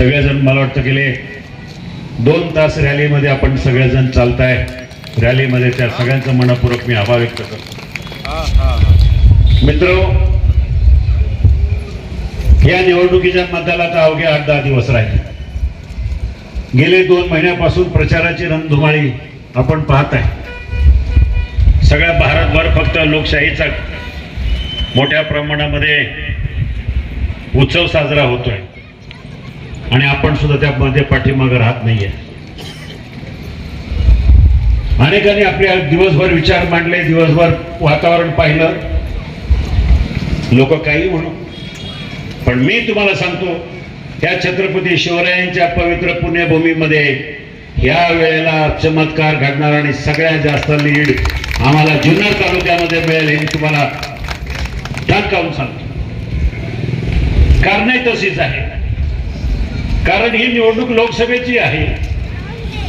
सगळेजण मला वाटतं गेले दोन तास रॅलीमध्ये आपण सगळेजण चालताय. रॅलीमध्ये त्या सगळ्यांचं मनपूर्वक मी आभार व्यक्त करतो. मित्र या निवडणुकीच्या मतदाला तर अवघे आठ दहा दिवस राहिले. गेले दोन महिन्यापासून प्रचाराची रणधुमाळी आपण पाहत आहे सगळ्या भारतभर फक्त लोकशाहीचा मोठ्या प्रमाणामध्ये उत्सव साजरा होतोय. आणि आपण सुद्धा त्यामध्ये पाठीमागे राहत नाहीये. अनेकांनी आपल्या दिवसभर विचार मांडले दिवसभर वातावरण पाहिलं. लोक काही म्हणू. पण मी तुम्हाला सांगतो त्या छत्रपती शिवरायांच्या पवित्र पुण्यभूमीमध्ये या वेळेला चमत्कार घडणार आणि सगळ्यात जास्त लीड आम्हाला जुन्नर तालुक्यामध्ये मिळेल हे मी तुम्हाला ठाकावून सांगतो. कारणही तशीच आहे. कारण ही निवडणूक लोकसभेची आहे.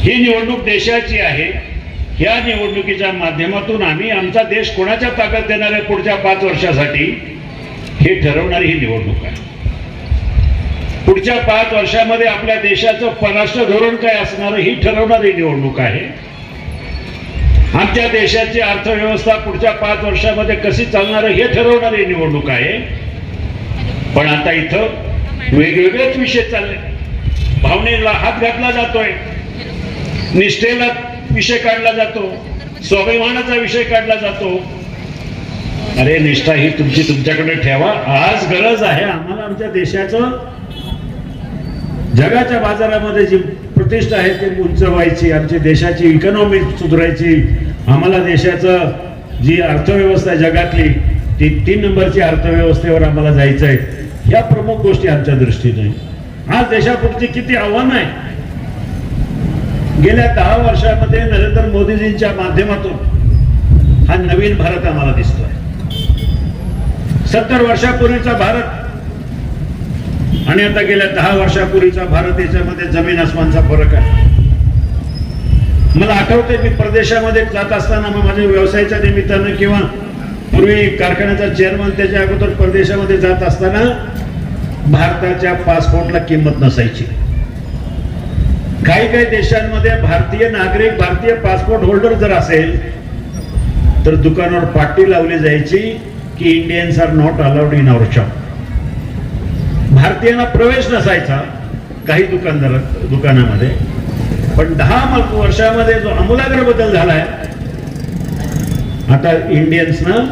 ही निवडणूक देशाची आहे. या निवडणुकीच्या माध्यमातून आम्ही आमचा देश कोणाच्या ताकद देणार आहे पुढच्या पाच वर्षासाठी? हे ठरवणारी ही निवडणूक आहे. पुढच्या पाच वर्षामध्ये आपल्या देशाचं परराष्ट्र धोरण काय असणार ही ठरवणारी निवडणूक आहे. आमच्या देशाची अर्थव्यवस्था पुढच्या पाच वर्षामध्ये कशी चालणार हे ठरवणारी निवडणूक आहे. पण आता इथं वेगवेगळेच विषय चालले. भावनेला हात घातला जातोय. निष्ठेला विषय काढला जातो. स्वाभिमानाचा विषय काढला जातो. अरे निष्ठा ही तुमची तुमच्याकडे ठेवा. आज गरज आहे आम्हाला आमच्या देशाचं. जगाच्या बाजारामध्ये जी प्रतिष्ठा आहे ती उंचवायची आमची देशाची इकॉनॉमी सुधारायची आम्हाला देशाचं जी अर्थव्यवस्था जगातली ती तीन नंबरची अर्थव्यवस्थेवर आम्हाला जायचं आहे ह्या प्रमुख गोष्टी आमच्या दृष्टीने. आज देशापुढची किती आव्हानं आहे? गेल्या दहा वर्षामध्ये नरेंद्र मोदीजींच्या माध्यमातून हा नवीन भारत आम्हाला दिसतोय. सत्तर वर्षापूर्वीचा भारत आणि आता गेल्या दहा वर्षापूर्वीचा भारत याच्यामध्ये जमीन आसमानचा फरक आहे. मला आठवते मी परदेशामध्ये जात असताना मग माझ्या व्यवसायाच्या निमित्तानं किंवा पूर्वी कारखान्याचा चेअरमन त्याच्या अगोदर परदेशामध्ये जात असताना भारताच्या पासपोर्टला किंमत नसायची. काही काही देशांमध्ये भारतीय नागरिक भारतीय पासपोर्ट होल्डर जर असेल तर दुकानावर पाटी लावली जायची की Indians are not allowed in our shop भारतीयांना प्रवेश नसायचा काही दुकानदार दुकानामध्ये. पण दहा वर्षामध्ये जो आमूलाग्र बदल झालाय आता इंडियन्सनं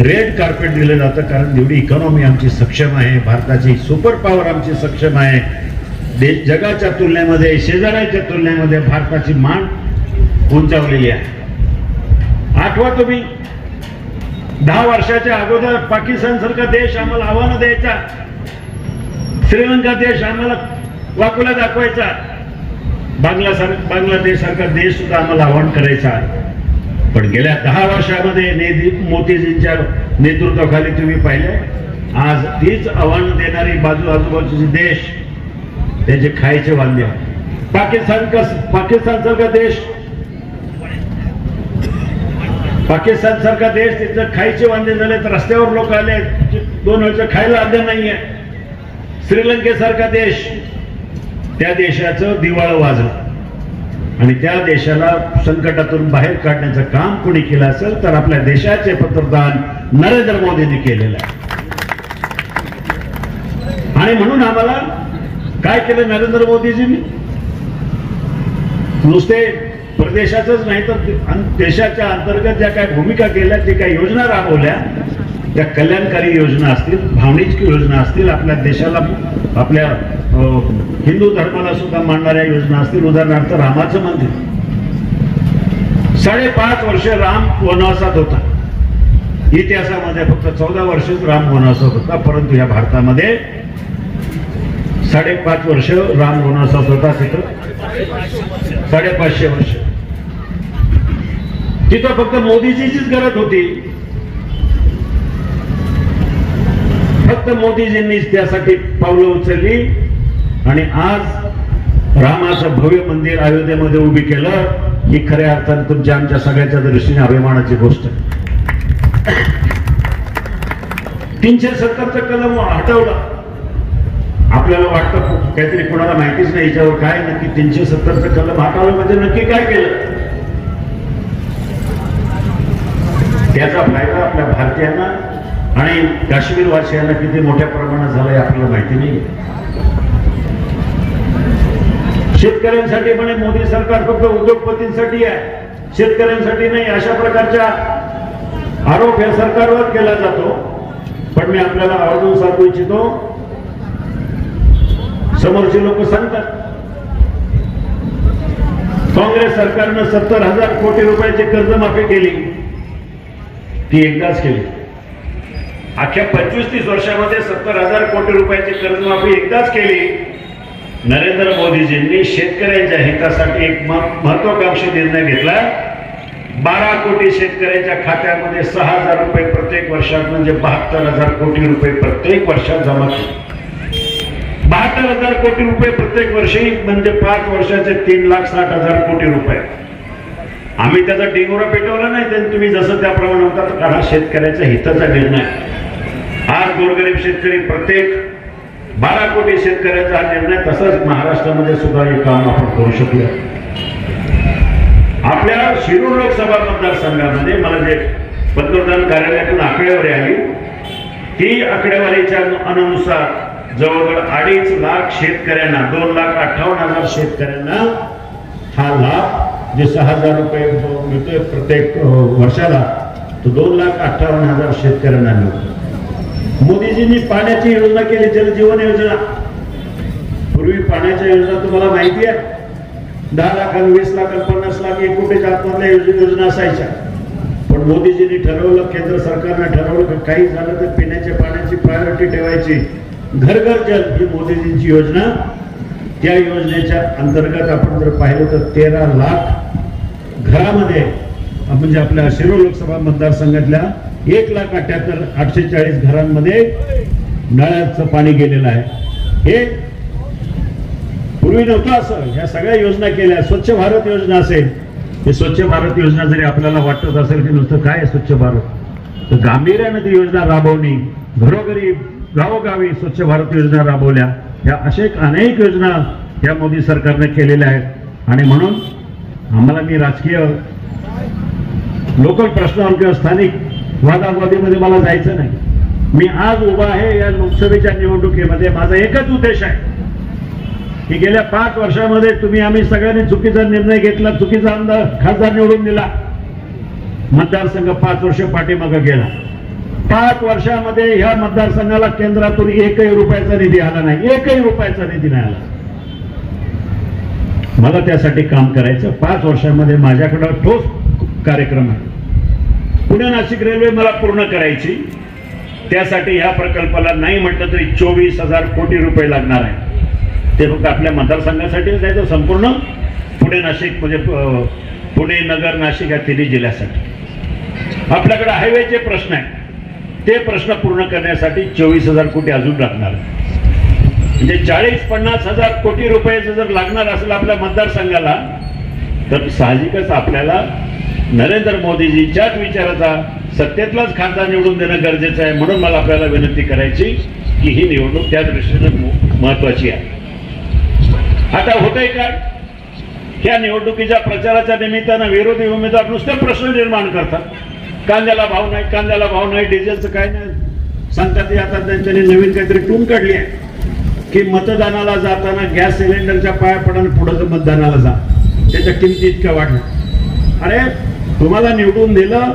रेड कार्पेट दिलं जातं कारण जेवढी इकॉनॉमी आमची सक्षम आहे भारताची सुपर पॉवर आमची सक्षम आहे. देश जगाच्या तुलनेमध्ये शेजाऱ्याच्या तुलनेमध्ये भारताची मान उंचावलेली आहे. आठवा तुम्ही दहा वर्षाच्या अगोदर पाकिस्तान सारखा देश आम्हाला आव्हानं द्यायचा. श्रीलंका देश आम्हाला वाकुला दाखवायचा. बांगला सार बांगलादेश सारखा देश सुद्धा आम्हाला आव्हान करायचा पण गेल्या दहा वर्षामध्ये नेदी मोतीजींच्या नेतृत्वाखाली तुम्ही पाहिले आज तीच आव्हान देणारी बाजू आजूबाजूचे देश त्याचे खायचे वांदे. पाकिस्तान का पाकिस्तान सारखा देश. पाकिस्तान सारखा देश तिथं खायचे वांदे झाले तर रस्त्यावर लोक आले दोन वेळचं खायला आलं नाहीये. श्रीलंकेसारखा देश. त्या देशाचं दिवाळं वाजलं. आणि त्या देशाला संकटातून बाहेर काढण्याचं काम कोणी केलं असेल तर आपल्या देशाचे पंतप्रधान नरेंद्र मोदींनी केलेलं आहे. आणि म्हणून आम्हाला काय केलं नरेंद्र मोदीजींनी? नुसते प्रदेशाचंच नाही तर अन- देशाच्या अंतर्गत ज्या काही भूमिका केल्या जे काही योजना राबवल्या त्या कल्याणकारी योजना असतील भावनिक योजना असतील आपल्या देशाला आपल्या अं, हिंदू धर्माला सुद्धा मांडणाऱ्या योजना असतील. उदाहरणार्थ रामाचं मंदिर. साडेपाच वर्ष राम वनवासात होता. इतिहासामध्ये फक्त चौदा वर्षच राम वनवासात होता परंतु या भारतामध्ये साडेपाच वर्ष राम वनवासात होता तिथं. साडेपाचशे वर्ष. तिथं फक्त मोदीजीचीच गरज होती. फक्त मोदीजींनीच त्यासाठी पावलं उचलली. आणि आज रामाचं भव्य मंदिर अयोध्येमध्ये उभी केलं ही खऱ्या अर्थाने तुमच्या आमच्या सगळ्याच्या दृष्टीने अभिमानाची गोष्ट आहे. तीनशे सत्तरचं कलम हटवलं. आपल्याला वाटतं काहीतरी कोणाला माहितीच नाही याच्यावर काय नक्की तीनशे सत्तरचं कलम हाताळलं म्हणजे नक्की काय केलं. त्याचा फायदा आपल्या आणि काश्मीर वासियांना किती मोठ्या प्रमाणात झालंय आपल्याला माहिती नाही शेतकऱ्यांसाठी म्हणे मोदी सरकार फक्त उद्योगपतींसाठी आहे. शेतकऱ्यांसाठी नाही अशा प्रकारच्या आरोप या सरकारवर केला जातो. पण मी आपल्याला आवर्जून सांगू इच्छितो समोरचे लोक सांगतात काँग्रेस सरकारनं सत्तर हजार कोटी रुपयाची कर्जमाफी केली. ती एकदाच केली. अख्ख्या पंचवीस तीस वर्षामध्ये सत्तर हजार कोटी रुपयाची कर्जमाफी एकदाच केली. नरेंद्र मोदीजींनी शेतकऱ्यांच्या हितासाठी एक महत्वाकांक्षी निर्णय घेतला. बारा कोटी शेतकऱ्यांच्या खात्यामध्ये सहा हजार रुपये प्रत्येक वर्षात म्हणजे बहात्तर हजार कोटी रुपये प्रत्येक वर्षात जमा केले. बहात्तर हजार कोटी रुपये प्रत्येक वर्षी म्हणजे पाच वर्षाचे तीन लाख साठ हजार कोटी रुपये. आम्ही त्याचा डिंगोरा पेटवला नाही त्यांनी तुम्ही जसं त्याप्रमाणे होता तर काढा. शेतकऱ्याच्या हिताचा निर्णय. आज गोरगरीब शेतकरी प्रत्येक बारा कोटी शेतकऱ्याचा हा निर्णय तसाच महाराष्ट्रामध्ये सुद्धा हे काम आपण करू शकलो. आपल्या शिरूर लोकसभा मतदारसंघामध्ये मला जे पंतप्रधान कार्यालयातून आकडेवारी आली ती आकडेवारीच्या अनुसार जवळजवळ अडीच लाख शेतकऱ्यांना दोन लाख अठ्ठावन्न हजार शेतकऱ्यांना हा लाभ जे सहा हजार रुपये मिळतोय प्रत्येक वर्षाला तो दोन लाख अठ्ठावन्न हजार शेतकऱ्यांना मिळतो. मोदीजींनी पाण्याची योजना केली जलजीवन योजना. पूर्वी पाण्याच्या योजना तुम्हाला माहिती आहे. दहा लाख आणि वीस लाख पन्नास लाख एक कोटीच्या आतमधल्या योजना असायच्या. पण मोदीजींनी ठरवलं केंद्र सरकारनं ठरवलं काही झालं तर पिण्याच्या पाण्याची प्रायोरिटी ठेवायची. घर घर जल ही मोदीजींची योजना. त्या योजनेच्या अंतर्गत आपण जर पाहिलं तर तेरा लाख घरामध्ये म्हणजे आपल्या शिरो लोकसभा मतदारसंघातल्या एक लाख अठ्याहत्तर आठशे चाळीस घरांमध्ये नळाचं पाणी गेलेलं आहे. हे पूर्वी नव्हतं असं. ह्या सगळ्या योजना केल्या. स्वच्छ भारत योजना असेल. हे स्वच्छ भारत योजना जरी आपल्याला वाटत असेल की नुसतं काय स्वच्छ भारत? तर गांभीर्यानं ती योजना राबवणी घरोघरी गावोगावी स्वच्छ भारत योजना राबवल्या. ह्या असे अनेक योजना या मोदी सरकारने केलेल्या आहेत. आणि म्हणून आम्हाला मी राजकीय लोकल प्रश्नावर किंवा स्थानिक वादावादीमध्ये मला जायचं नाही. मी आज उभा आहे या लोकसभेच्या निवडणुकीमध्ये. माझा एकच उद्देश आहे की गेल्या पाच वर्षामध्ये तुम्ही आम्ही सगळ्यांनी चुकीचा निर्णय घेतला चुकीचा आमदार खासदार निवडून दिला. मतदारसंघ पाच वर्ष पाठीमागे गेला. पाच वर्षामध्ये ह्या मतदारसंघाला केंद्रातून एकही रुपयाचा निधी आला नाही. एकही रुपयाचा निधी नाही आला. मला त्यासाठी काम करायचं. पाच वर्षामध्ये माझ्याकडं ठोस कार्यक्रम आहे. पुणे नाशिक रेल्वे मला पूर्ण करायची. त्यासाठी ह्या प्रकल्पाला नाही म्हटलं तरी चोवीस हजार कोटी रुपये लागणार आहे. ते फक्त आपल्या मतदारसंघासाठीच नाही तर संपूर्ण पुणे नाशिक म्हणजे पुणे नगर नाशिक या तिन्ही जिल्ह्यासाठी. आपल्याकडे हायवेचे प्रश्न आहे ते प्रश्न पूर्ण करण्यासाठी चोवीस हजार कोटी अजून लागणार आहे. म्हणजे चाळीस पन्नास हजार कोटी रुपयाचं जर लागणार असेल आपल्या मतदारसंघाला तर साहजिकच आपल्याला नरेंद्र मोदीजीच्याच विचाराचा सत्तेतलाच खासदार निवडून देणं गरजेचं आहे म्हणून मला आपल्याला विनंती करायची की ही निवडणूक त्या दृष्टीनं महत्वाची आहे. आता होतंय काय? या निवडणुकीच्या प्रचाराच्या निमित्तानं विरोधी उमेदवार नुसते प्रश्न निर्माण करतात. कांद्याला भाव नाही कांद्याला भाव नाही डिझेलचं काय नाही. सांगतात ते आता त्यांच्यानी नवीन काहीतरी टून काढली आहे. की मतदानाला जाताना गॅस सिलेंडरच्या पाया पडून पुढं मतदानाला जा. त्याच्या किमती इतक्या वाढल्या. अरे तुम्हाला निवडून दिलं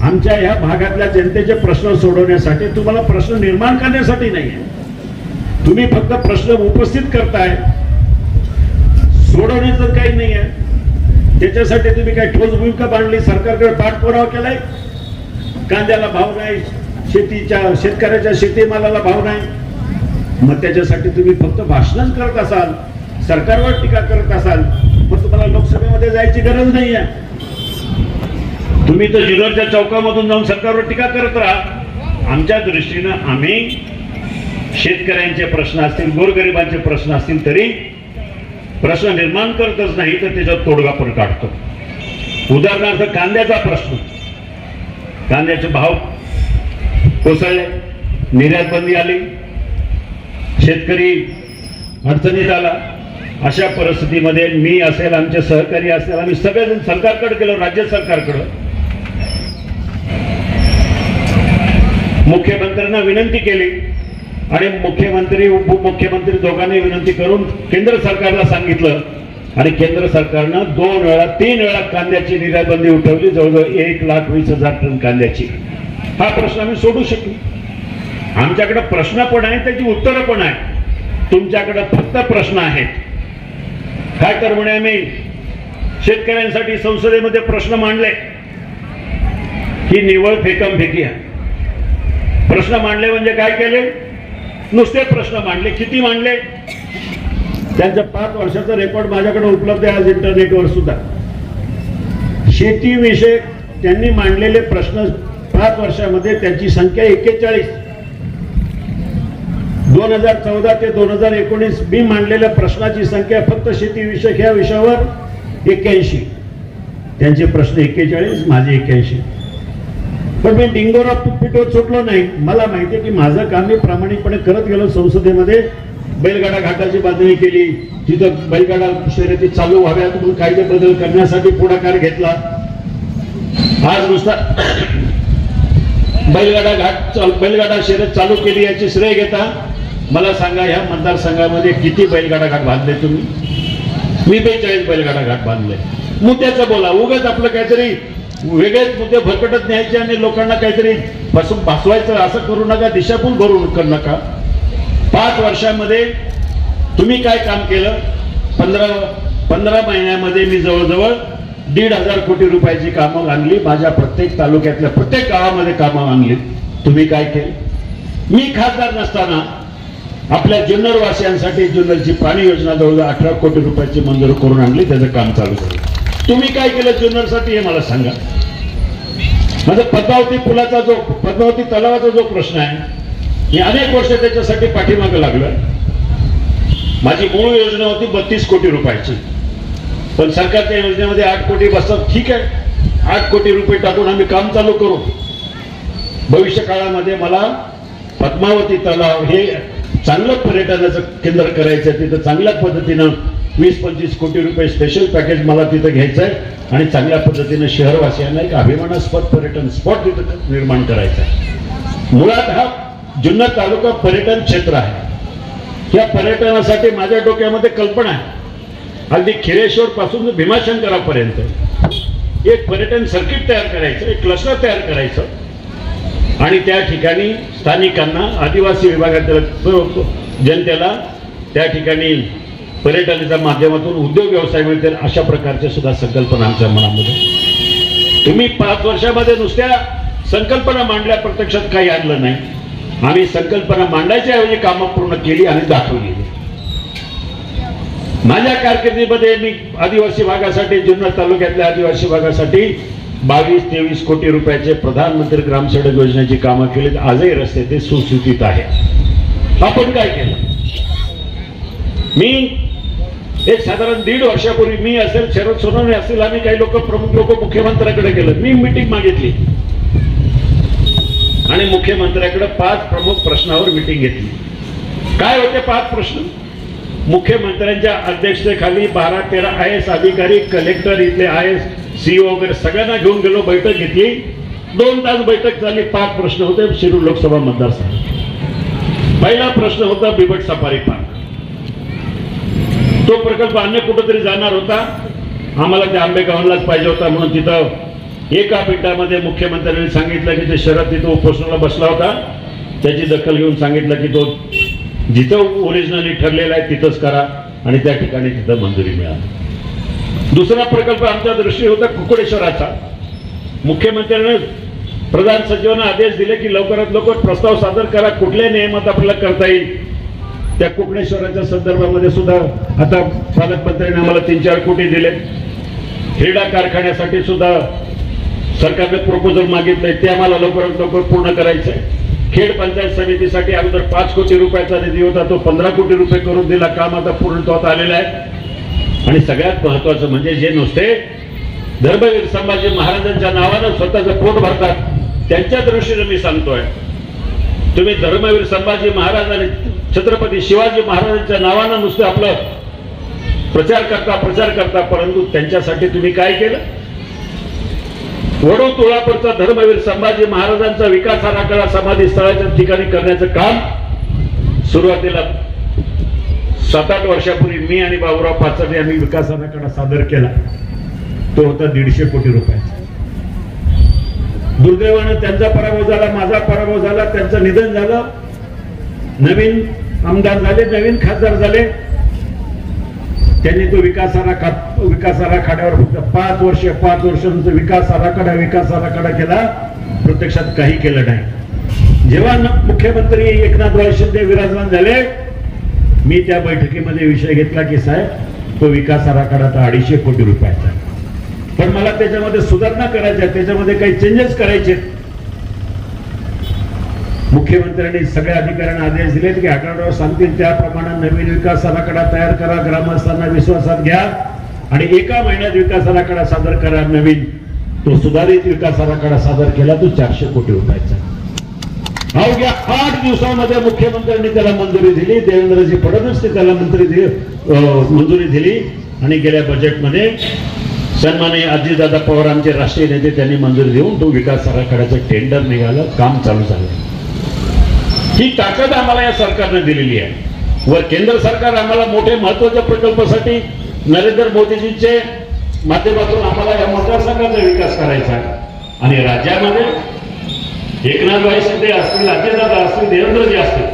आमच्या ह्या भागातल्या जनतेचे प्रश्न सोडवण्यासाठी तुम्हाला प्रश्न निर्माण करण्यासाठी नाही आहे. तुम्ही फक्त प्रश्न उपस्थित करताय. सोडवण्याचं काही नाही आहे. त्याच्यासाठी तुम्ही काही ठोस भूमिका बांधली सरकारकडे पाठपुरावा केलाय. कांद्याला भाव नाही शेतीच्या शेतकऱ्याच्या शेतीमालाला भाव नाही. मग त्याच्यासाठी तुम्ही फक्त भाषणच करत असाल सरकारवर टीका करत असाल मग तुम्हाला लोकसभेमध्ये जायची गरज नाही आहे. तुम्ही तर जुन्नरच्या चौकामधून जाऊन सरकारवर टीका करत राहा. आमच्या दृष्टीनं आम्ही शेतकऱ्यांचे प्रश्न असतील गोरगरिबांचे प्रश्न असतील तरी प्रश्न निर्माण करतच नाही तर त्याच्यात तोडगा पण काढतो. उदाहरणार्थ कांद्याचा प्रश्न. कांद्याचे भाव कोसळले निर्यात बंदी आली शेतकरी अडचणीत आला. अशा परिस्थितीमध्ये मी असेल आमचे सहकारी असेल आम्ही सगळेजण सरकारकडे गेलो राज्य सरकारकडं. मुख्यमंत्र्यांना विनंती केली आणि मुख्यमंत्री उपमुख्यमंत्री दोघांनी विनंती करून केंद्र सरकारला सांगितलं. आणि केंद्र सरकारनं दोन वेळा तीन वेळा कांद्याची निर्यातबंदी उठवली जवळजवळ एक लाख वीस हजार टन कांद्याची. हा प्रश्न आम्ही सोडू शकलो. आमच्याकडे प्रश्न पण आहे त्याची उत्तरं पण आहे तुमच्याकडे फक्त प्रश्न आहेत. काय तर म्हणे आम्ही शेतकऱ्यांसाठी संसदेमध्ये प्रश्न मांडले. ही निवळ फेकम फेकी आहे. प्रश्न मांडले म्हणजे काय केले? नुसते प्रश्न मांडले. किती मांडले? त्यांचं पाच वर्षाचा रेकॉर्ड माझ्याकडे उपलब्ध आहे आज इंटरनेटवर सुद्धा. शेतीविषयक त्यांनी मांडलेले प्रश्न पाच वर्षामध्ये त्यांची संख्या एक्केचाळीस. दोन हजार चौदा ते दोन हजार एकोणीस मी मांडलेल्या प्रश्नाची संख्या फक्त शेतीविषयक ह्या विषयावर एक्क्याऐंशी. त्यांचे प्रश्न एक्केचाळीस माझे एक्क्याऐंशी. पण मी डिंगोरा पिटवत सुटलो नाही. मला माहिती आहे की माझं काम मी प्रामाणिकपणे करत गेलो संसदेमध्ये. बैलगाडा घाटाची बांधणी केली. तिथं बैलगाडा शर्यती चालू व्हाव्यात म्हणून कायदे बदल करण्यासाठी पुढाकार घेतला. आज नुसता बैलगाडा घाट बैलगाडा शर्यत चालू केली याची श्रेय घेता. मला सांगा ह्या मतदारसंघामध्ये किती बैलगाडा घाट बांधले तुम्ही? मी बेचाळीस बैलगाडा घाट बांधले. मुद्द्याचं बोला. उगाच आपलं काहीतरी वेगळेच मुद्दे भरकटत न्यायचे आणि लोकांना काहीतरी फसून भासवायचं असं करू नका दिशाभूल भरून करू नका. पाच वर्षामध्ये तुम्ही काय काम केलं? पंधरा पंधरा महिन्यामध्ये मी जवळजवळ दीड हजार कोटी रुपयाची कामं आणली. माझ्या प्रत्येक तालुक्यातल्या प्रत्येक गावामध्ये कामं आणली. तुम्ही काय केलं? मी खासदार नसताना आपल्या जुन्नरवासियांसाठी जुन्नरची पाणी योजना जवळजवळ अठरा कोटी रुपयाची मंजूर करून आणली. त्याचं काम चालू झालं. तुम्ही काय केलं जुन्नरसाठी हे मला सांगा. म्हणजे पद्मावती पुलाचा जो पद्मावती तलावाचा जो प्रश्न आहे मी अनेक वर्ष त्याच्यासाठी पाठीमागे लागलोय. माझी मूळ योजना होती बत्तीस कोटी रुपयाची. पण सरकारच्या योजनेमध्ये आठ कोटी बसतात ठीक आहे. आठ कोटी रुपये टाकून आम्ही काम चालू करू. भविष्य काळामध्ये मला पद्मावती तलाव हे चांगलं पर्यटनाचं केंद्र करायचं आहे तिथं चांगल्या पद्धतीनं वीस पंचवीस कोटी रुपये स्पेशल पॅकेज मला तिथं घ्यायचं आहे आणि चांगल्या पद्धतीने शहरवासियांना एक अभिमानास्पद पर्यटन स्पॉट तिथं निर्माण करायचा आहे. मुळात हा जुन्नर तालुका पर्यटन क्षेत्र आहे. या पर्यटनासाठी माझ्या डोक्यामध्ये कल्पना आहे. अगदी खिरेश्वर पासून भीमाशंकरापर्यंत. एक पर्यटन सर्किट तयार करायचं एक क्लस्टर तयार करायचं. आणि त्या ठिकाणी स्थानिकांना आदिवासी विभागातील जनतेला त्या ठिकाणी पर्यटनाच्या माध्यमातून उद्योग व्यवसाय मिळतील अशा प्रकारच्या सुद्धा संकल्पना आमच्या मनामध्ये. तुम्ही पाच वर्षामध्ये नुसत्या संकल्पना मांडल्या प्रत्यक्षात काही आणलं नाही. आम्ही संकल्पना मांडायच्या ऐवजी कामं पूर्ण केली आणि दाखवली. माझ्या कारकिर्दीमध्ये मी आदिवासी भागासाठी जुन्नर तालुक्यातल्या आदिवासी भागासाठी बावीस तेवीस कोटी रुपयाचे प्रधानमंत्री ग्रामसडक योजनेची कामं केली आजही रस्ते ते सुसूचित आहे आपण काय केलं? मी एक साधारण दीड वर्षापूर्वी मी असेल शरद सोनवणे असेल आणि काही लोक प्रमुख लोक मुख्यमंत्र्याकडे गेलं. मी मिटिंग मागितली. आणि मुख्यमंत्र्याकडे पाच प्रमुख प्रश्नावर मिटिंग घेतली. काय होते पाच प्रश्न? मुख्यमंत्र्यांच्या अध्यक्षतेखाली बारा तेरा आय एस अधिकारी कलेक्टर इथले आय एस सीओ वगैरे सगळ्यांना घेऊन गेलो बैठक घेतली. दोन तास बैठक झाली पाच प्रश्न होते. शिरूर लोकसभा मतदारसंघ. पहिला प्रश्न होता बिबट सफारी पार्क तो प्रकल्प अन्य कुठंतरी जाणार होता आम्हाला त्या आंबेगावलाच पाहिजे होता म्हणून तिथं एका पिठामध्ये मुख्यमंत्र्यांनी सांगितलं की ते शरद तिथं उपोषणाला बसला होता. त्याची दखल घेऊन सांगितलं की तो जिथं ओरिजिनली ठरलेला आहे तिथंच करा आणि त्या ठिकाणी तिथं मंजुरी मिळाली. दुसरा प्रकल्प आमच्या दृष्टी होता कुकुडेश्वराचा. मुख्यमंत्र्यांनी प्रधान सचिवांना आदेश दिले की लवकरात लवकर प्रस्ताव सादर करा कुठल्या नियमात आपल्याला करता येईल? त्या कोकणेश्वराच्या संदर्भामध्ये सुद्धा आता पालकमंत्र्यांनी आम्हाला तीन चार कोटी दिले. क्रीडा कारखान्यासाठी सुद्धा सरकारने प्रपोजल मागितलंय ते आम्हाला लवकरात लवकर पूर्ण करायचं आहे खेड पंचायत समितीसाठी अगोदर पाच कोटी रुपयाचा निधी होता. तो पंधरा कोटी रुपये करून दिला. काम आता पूर्णत्वात आलेलं आहे. आणि सगळ्यात महत्वाचं म्हणजे जे नुसते धर्मवीर संभाजी महाराजांच्या नावानं स्वतःचं पोट भरतात त्यांच्या दृष्टीने मी सांगतोय. तुम्ही धर्मवीर संभाजी महाराजांनी छत्रपती शिवाजी महाराजांच्या नावानं नुसतं आपलं प्रचार करता प्रचार करता परंतु त्यांच्यासाठी तुम्ही काय केलं? वडू तुळापूरचा धर्मवीर संभाजी महाराजांचा विकास आराखडा समाधी स्थळाच्या ठिकाणी करण्याचं काम सुरुवातीला सात आठ वर्षापूर्वी मी आणि बाबुराव पाचडे आम्ही विकास आराखडा सादर केला. तो होता दीडशे कोटी रुपयाचा. दुर्दैवानं त्यांचा पराभव झाला माझा पराभव झाला त्यांचं निधन झालं. नवीन आमदार झाले नवीन खासदार झाले. त्यांनी तो विकास आराखा विकास आराखड्यावर फक्त पाच वर्ष पाच वर्षांचा विकास आराखडा विकास आराखडा केला. प्रत्यक्षात काही केलं नाही. जेव्हा मुख्यमंत्री एकनाथ शिंदे विराजमान झाले मी त्या बैठकीमध्ये विषय घेतला की साहेब तो विकास आराखडा तर अडीचशे कोटी रुपयाचा पण मला त्याच्यामध्ये सुधारणा करायच्या त्याच्यामध्ये काही चेंजेस करायचे आहेत. मुख्यमंत्र्यांनी सगळ्या अधिकाऱ्यांना आदेश दिलेत की आठवड्यावर सांगतील त्याप्रमाणे नवीन विकास आराखडा तयार करा ग्रामस्थांना विश्वासात घ्या आणि एका महिन्यात विकास आराखडा सादर करा नवीन. तो सुधारित विकास आराखडा सादर केला तो चारशे कोटी रुपयाचा. अवघ्या आठ दिवसामध्ये मुख्यमंत्र्यांनी त्याला मंजुरी दिली देवेंद्रजी फडणवीसने त्याला मंत्री अं, मंजुरी दिली आणि गेल्या बजेटमध्ये सन्माननीय अजितदादा पवार आमचे राष्ट्रीय नेते त्यांनी मंजुरी देऊन तो विकास आराखड्याचं टेंडर निघालं काम चालू झालं. ही ताकद आम्हाला या सरकारने दिलेली आहे. व केंद्र सरकार आम्हाला मोठे महत्त्वाच्या प्रकल्पासाठी नरेंद्र मोदीजींचे माध्यमातून आम्हाला या मतदारसंघाचा विकास करायचा आहे. आणि राज्यामध्ये एकनाथभाई शिंदे असतील अजितदादा असतील देवेंद्रजी असतील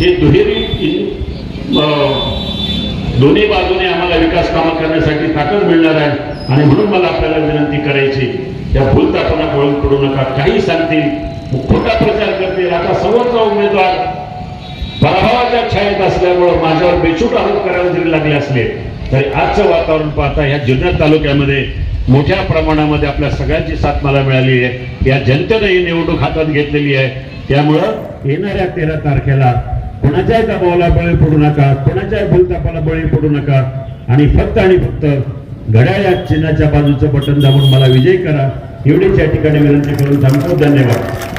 हे दुहेरी अं, दोन्ही बाजूने आम्हाला विकास कामं करण्यासाठी ताकद मिळणार आहे. आणि म्हणून मला आपल्याला विनंती करायची या भूलतापणा पळून पडू नका. काही सांगतील खोटा प्रचार करतील. आता समोरचा उमेदवार पराभवाच्या छायेत असल्यामुळं माझ्यावर बेचूट आरोप करायला जरी लागले असले तरी आजचं वातावरण पाहता या जुन्नर तालुक्यामध्ये मोठ्या प्रमाणामध्ये आपल्या सगळ्यांची साथ मला मिळाली आहे. या जनतेनं ही निवडणूक हातात घेतलेली आहे. त्यामुळं येणाऱ्या तेरा तारखेला कोणाच्याही दबावाला बळी पडू नका कोणाच्याही भूलतापाला बळी पडू नका. आणि फक्त आणि फक्त घड्याळ या चिन्हाच्या बाजूचं बटन दाबून मला विजय करा. एवढीच या ठिकाणी विनंती करून थांबतो. धन्यवाद.